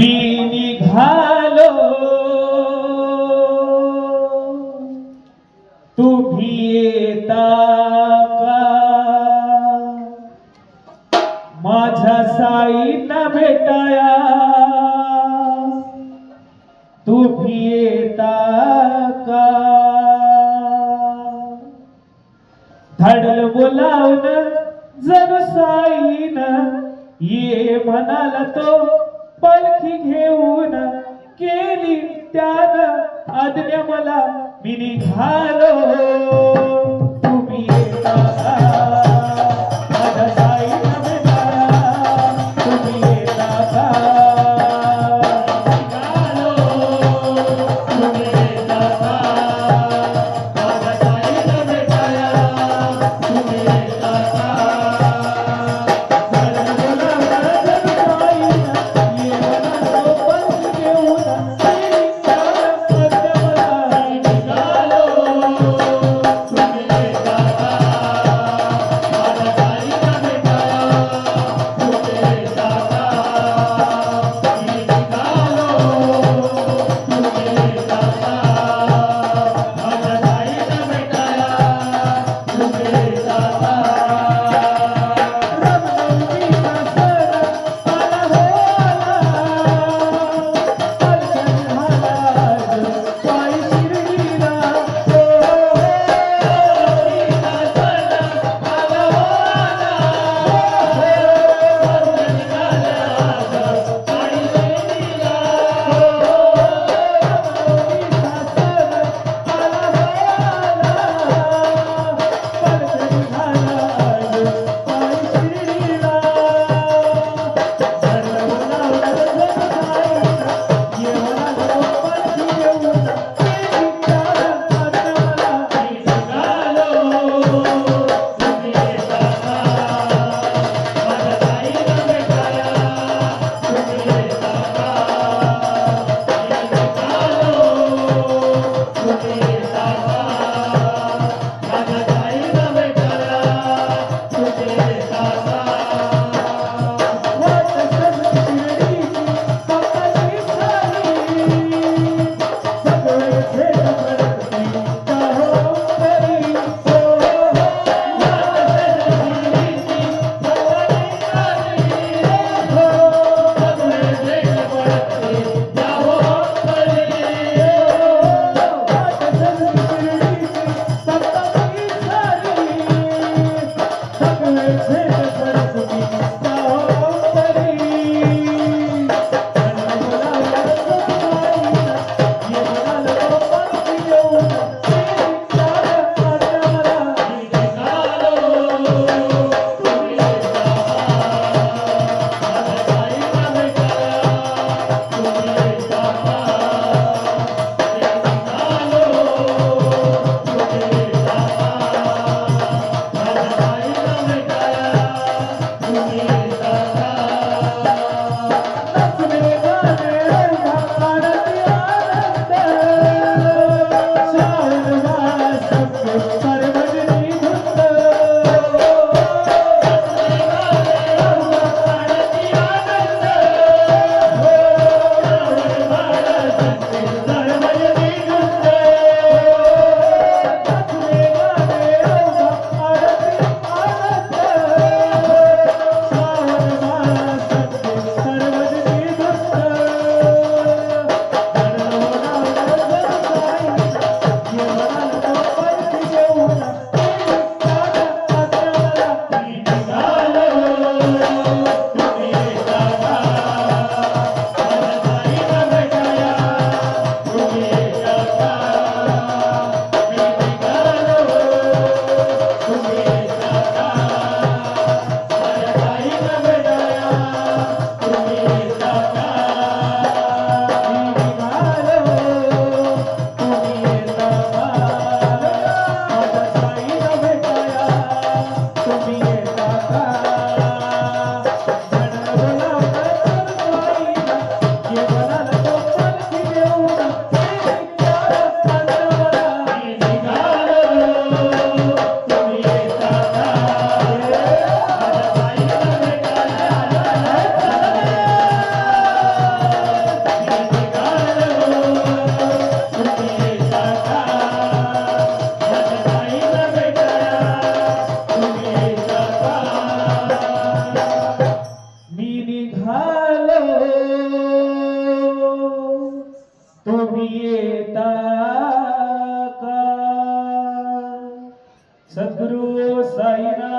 मी निघालो. तुम्ही येता का? माझ्या साईना भेटाया. तुम्ही येता का? धडल बोलावलं जर साईन ये म्हणाला तो पलखी घेऊन केली त्यानं आज्ञा मला मी निघालो. तुम्ही येता निघालो. तुम्ही येता का? सद्गुरु साईना